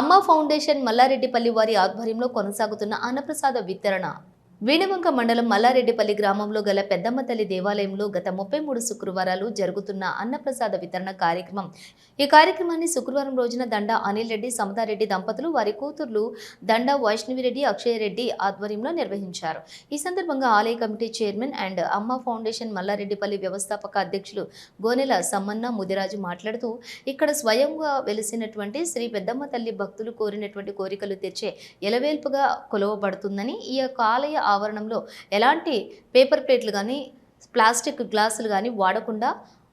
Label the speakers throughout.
Speaker 1: అమ్మ ఫౌండేషన్ మల్లారెడ్డిపల్లి వారి ఆధ్వర్యంలో కొనసాగుతున్న అన్నప్రసాద వితరణ. వీణవంక మండలం మల్లారెడ్డిపల్లి గ్రామంలో గల పెద్దమ్మ తల్లి దేవాలయంలో గత ముప్పై మూడు శుక్రవారాలు జరుగుతున్న అన్నప్రసాద వితరణ కార్యక్రమం. ఈ కార్యక్రమాన్ని శుక్రవారం రోజున దండ అనిల్ రెడ్డి సమతారెడ్డి దంపతులు వారి కూతుర్లు దండ వైష్ణవిరెడ్డి అక్షయరెడ్డి ఆధ్వర్యంలో నిర్వహించారు. ఈ సందర్భంగా ఆలయ committee chairman and Amma foundation Mallareddypalli వ్యవస్థాపక అధ్యక్షులు గోనెల సమ్మన్న ముదిరాజు మాట్లాడుతూ ఇక్కడ స్వయంగా వెలిసినటువంటి శ్రీ పెద్దమ్మ తల్లి భక్తులు కోరినటువంటి కోరికలు తెచ్చే ఎలవేల్పుగా కొలవబడుతుందని ఈ యొక్క ఆలయ ఆవరణంలో ఎలాంటి పేపర్ ప్లేట్లు కానీ ప్లాస్టిక్ గ్లాసులు కానీ వాడకుండా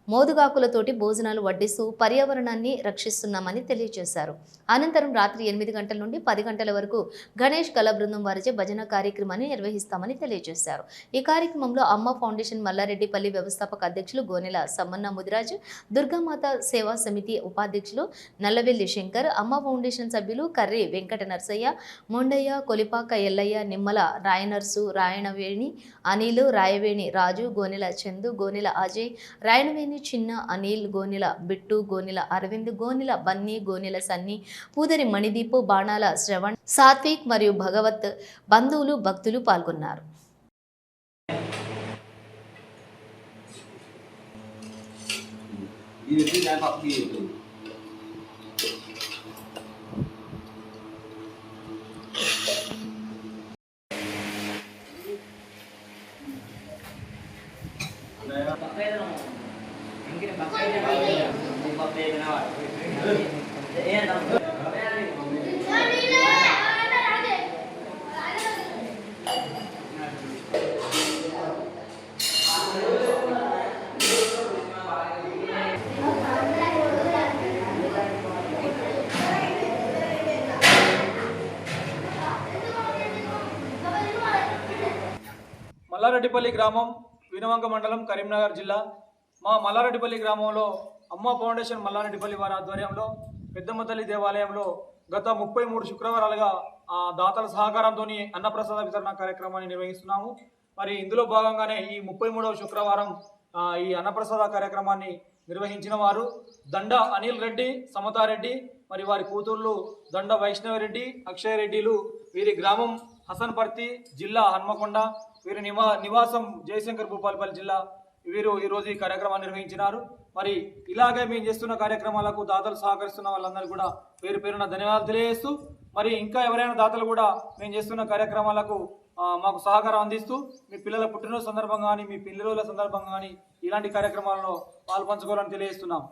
Speaker 1: మోదుగాకులతోటి భోజనాలు వడ్డిస్తూ పర్యావరణాన్ని రక్షిస్తున్నామని తెలియజేశారు. అనంతరం రాత్రి ఎనిమిది గంటల నుండి పది గంటల వరకు గణేష్ కళా బృందం వారిచే భజన కార్యక్రమాన్ని నిర్వహిస్తామని తెలియజేశారు. ఈ కార్యక్రమంలో అమ్మ ఫౌండేషన్ మల్లారెడ్డిపల్లి వ్యవస్థాపక అధ్యక్షులు గోనెల సమ్మన్న ముదిరాజు దుర్గామాత సేవా సమితి ఉపాధ్యక్షులు నల్లవెల్లి శంకర్ అమ్మ ఫౌండేషన్ సభ్యులు కర్రి వెంకట నర్సయ్య మొండయ్య కొలిపాక ఎల్లయ్య నిమ్మల రాయనర్సు రాయణవేణి అనిల్ రాయవేణి రాజు గోనెల చందు గోనెల అజయ్ రాయణవేణి చిన్న అనిల్ గోనెల బిట్టు గోనెల అరవింద్ గోనెల బన్నీ గోనెల సన్ని పూదరి మణిదీపు బాణాల శ్రవణ్ సాత్విక్ మరియు భగవత్ బంధువులు భక్తులు పాల్గొన్నారు.
Speaker 2: ఇది
Speaker 3: మల్లారెడ్డిపల్లి గ్రామం వినవంక మండలం కరీంనగర్ జిల్లా మా మల్లారెడ్డిపల్లి గ్రామంలో అమ్మ ఫౌండేషన్ మల్లారెడ్డిపల్లి వారి ఆధ్వర్యంలో పెద్దమ్మ తల్లి దేవాలయంలో గత ముప్పై మూడు శుక్రవారాలుగా ఆ, దాతల సహకారంతో అన్నప్రసాద వితరణ కార్యక్రమాన్ని నిర్వహిస్తున్నాము. మరి ఇందులో భాగంగానే ఈ ముప్పై మూడవ శుక్రవారం ఈ అన్నప్రసాద కార్యక్రమాన్ని నిర్వహించిన వారు దండ అనిల్ రెడ్డి సమతారెడ్డి మరి వారి కూతుర్లు దండ వైష్ణవరెడ్డి అక్షయ్ రెడ్డిలు వీరి గ్రామం హసన్పర్తి జిల్లా హన్మకొండ వీరి నివా నివాసం జయశంకర్ భూపాలపల్లి జిల్లా వీరు ఈరోజు ఈ కార్యక్రమాన్ని నిర్వహించినారు. మరి ఇలాగే మేము చేస్తున్న కార్యక్రమాలకు దాతలు సహకరిస్తున్న వాళ్ళందరూ కూడా పేరు పేరున ధన్యవాదాలు తెలియజేస్తూ మరి ఇంకా ఎవరైనా దాతలు కూడా మేము చేస్తున్న కార్యక్రమాలకు మాకు సహకారం అందిస్తూ మీ పిల్లల పుట్టినరోజు సందర్భంగా కానీ మీ పిల్లల సందర్భంగా కానీ ఇలాంటి కార్యక్రమాలలో పాల్పంచుకోవాలని తెలియజేస్తున్నాం.